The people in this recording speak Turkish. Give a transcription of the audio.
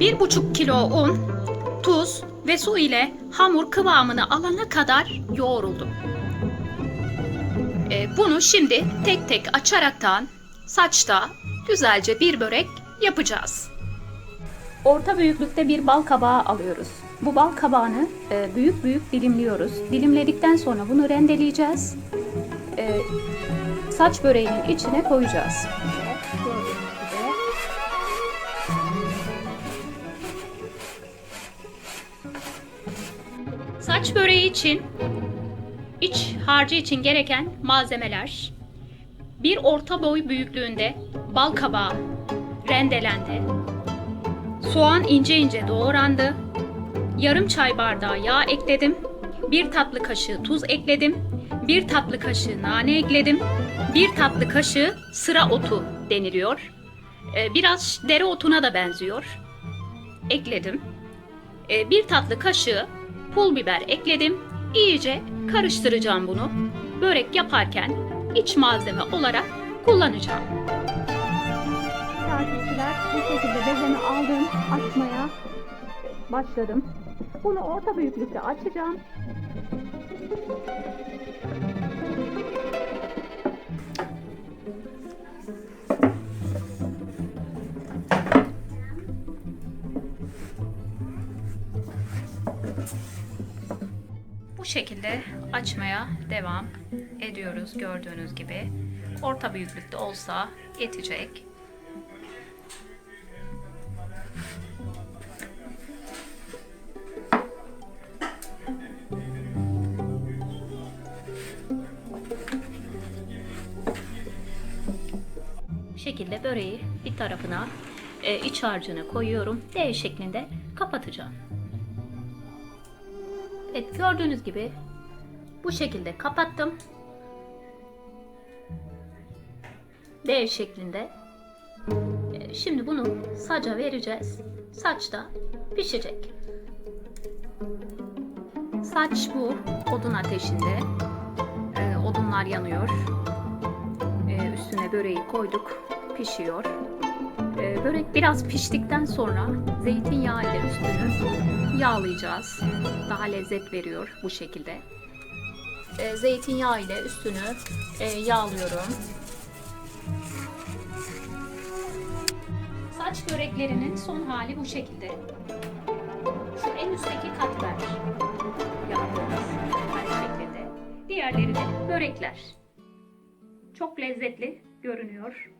1,5 kilo un, tuz ve su ile hamur kıvamını alana kadar yoğruldu. E, bunu şimdi tek tek açaraktan saçta güzelce bir börek yapacağız. Orta büyüklükte bir bal kabağı alıyoruz. Bu bal kabağını e, büyük büyük dilimliyoruz. Dilimledikten sonra bunu rendeleyeceğiz. E, saç böreğinin içine koyacağız. Saç böreği için iç harcı için gereken malzemeler bir orta boy büyüklüğünde bal kabağı rendelendi. Soğan ince ince doğrandı. Yarım çay bardağı yağ ekledim. Bir tatlı kaşığı tuz ekledim. Bir tatlı kaşığı nane ekledim. Bir tatlı kaşığı sıra otu deniliyor. Ee, Biraz dereotuna da benziyor. Ekledim. Ee, Bir tatlı kaşığı pul biber ekledim. İyice karıştıracağım bunu. Börek yaparken iç malzeme olarak kullanacağım. Takipçiler bu şekilde bezemi aldım. Açmaya başladım. Bunu orta büyüklükte açacağım. Bu şekilde açmaya devam ediyoruz gördüğünüz gibi. Orta büyüklükte olsa yetecek. Şekilde böreği bir tarafına e, iç harcını koyuyorum. D şeklinde kapatacağım. Evet gördüğünüz gibi bu şekilde kapattım. D şeklinde. Şimdi bunu saca vereceğiz. Saçta pişecek. Saç bu odun ateşinde. E, odunlar yanıyor. E, üstüne böreği koyduk. Pişiyor. E, börek biraz piştikten sonra zeytinyağı ile üstünü yağlayacağız. Daha lezzet veriyor bu şekilde. E, zeytinyağı ile üstünü e, yağlıyorum. Saç böreklerinin son hali bu şekilde. Şu en üstteki katlar yapıyoruz aynı şekilde. Diğerleri de börekler. Çok lezzetli görünüyor.